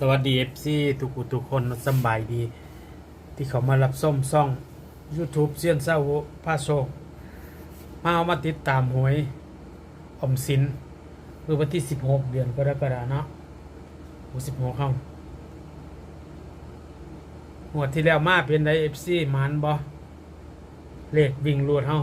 สวัสดีเอฟซีทุกทุกคนสบายดี ที่เขามารับส้มซ่อง YouTube เซียนเศร้าพาโชคมาเอามาติดตามหวยอมสินคือวันที่ 16 เดือนกรกฎาเนาะโอ้16เข้าหัวดที่แล้วมาเป็นไดเอฟซีมานบอเลขวิ่งรวดเฮา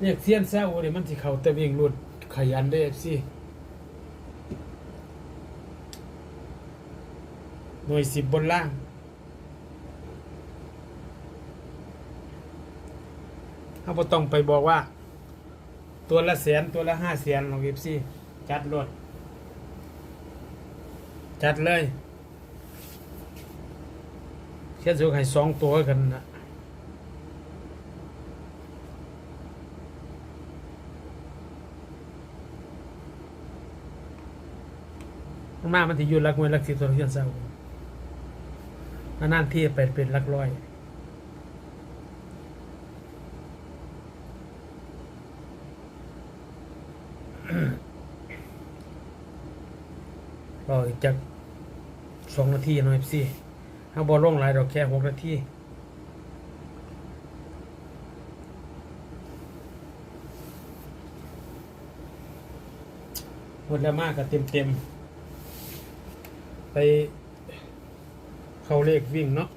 เรียกเซียนเศร้าเดี๋ยมันสิเขาแต่วิ่งรวด ขยันได้เอฟซีหน่วยสิบบนล่างเขาบ่ต้องไปบอกว่า ตัวละแสนตัวละห้าแสนของเอฟซีจัดรถจัดเลยเช่นสุขให้สองตัวกันนะ มันมามันที่อยู่หลักหน่วยหลักสิบตัวเช่นเศร้านานๆที่ไปเป็นหลักร้อยรออีกจากสองนาทีหน่อยสิถ้าบอลลงหลายดอกแค่หกนาทีหมดแล้วมากกับเต็มเต็ม เข้าเลขวิ่งเนาะ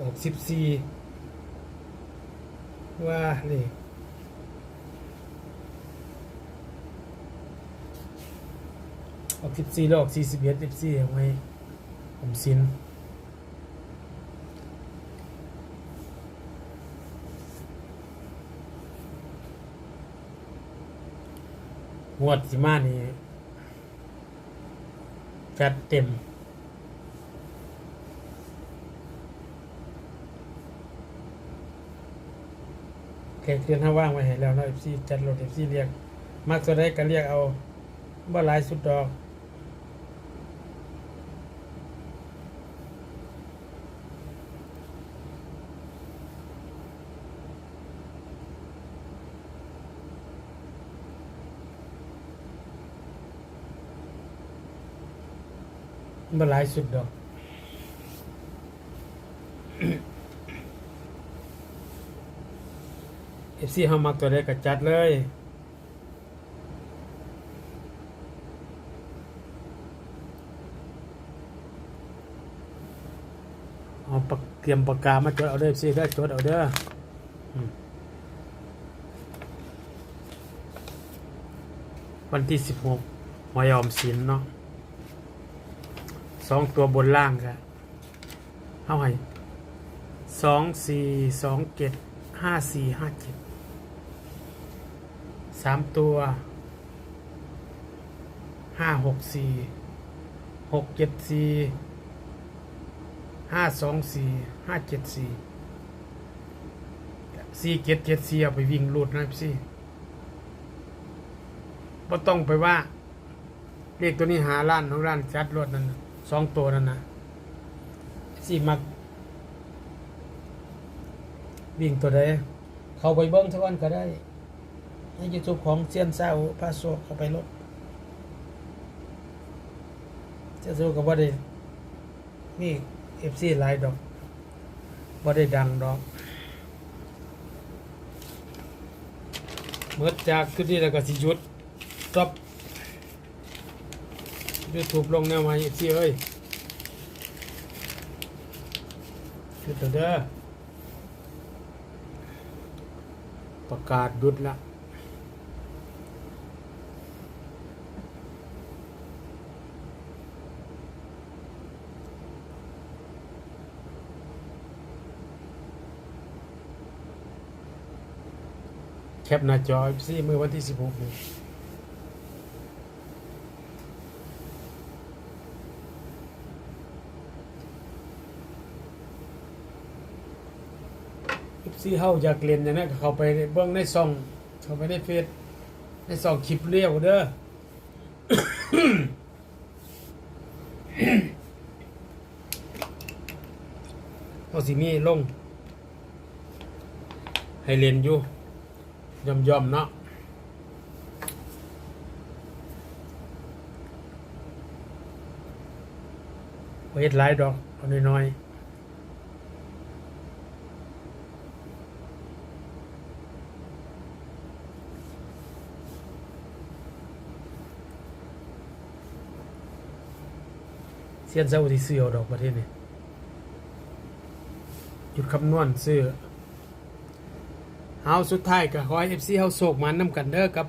ออกสิบสี่ว่านี่ออกสิบสี่แล้วออกสี่สิบเอ็ดสิบสี่เอาไว้ผมสิน งวดสิมานี่จัดเต็มแขกเรียนถ้าว่างไว้ให้แล้วเนาะเอฟซีจัดรถเอฟซีเรียก มากตัวได้ก็เรียกเอาบ่หลายสุดดอก บ่หลายสุดดอกเอฟซีเฮามักตัวได้ก็จัดเลยเอาปากเตรียมปากกามาจดเอาเด้อเอฟซีได้จดเอาเด้อวันที่สิบหกหอยออมสินเนาะ สองตัวบนล่างครับเท่าไหร่สองสี่สองเจ็ดห้าสี่ห้าเจ็ดสามตัวห้าหกสี่หกเจ็ดสี่ห้าสองสี่ห้าเจ็ดสี่สี่เจ็ดเจ็ดสี่เอาไปวิ่งรูดนะพี่บ่ต้องไปว่าเลขตัวนี้หาล้านของร้านจัดรถนั่นนะ สองตัวนั่นนะสี่มัก วิ่งตัวใดเขาไปเบิ้งทุกวันก็ได้ในยูทูบของเซียนเศร้าพาโซเข้าไปรถเซียนโซก็บ่ได้นี่เอฟซีหลายดอกบ่ได้ดังดอกเมื่อจากทุกที่แล้วก็สิยุดจบ ยูทูบลงแนวมาเอฟซีเอ้ยหยุดเถอะเด้อประกาศดุดละแคปหน้าจอซีมือวันที่ 16นี่ ซี่เฮาอยากเรียนอย่างนี้นเขาไปเบื้องในซองเขาไปในเฟซในซองคลิปเรียวเด้อเขาสิมีลง ให้เรียนอยู่ย่อมยอมเนาะเฮ็ดหลายดอกน้อยๆ เซียนเซาที่ซื้อเอาดอกประเทศนี้หยุดคำนวณซื้อเฮาสุดท้ายก็ขอให้ FC เฮาโศกมันน้ำกันเด้อกับ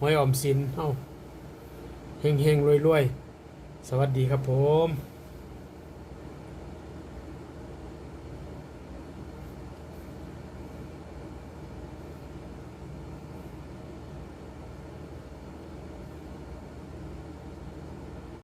หอยออมสินเฮาเฮงเฮงรวยรวยสวัสดีครับผม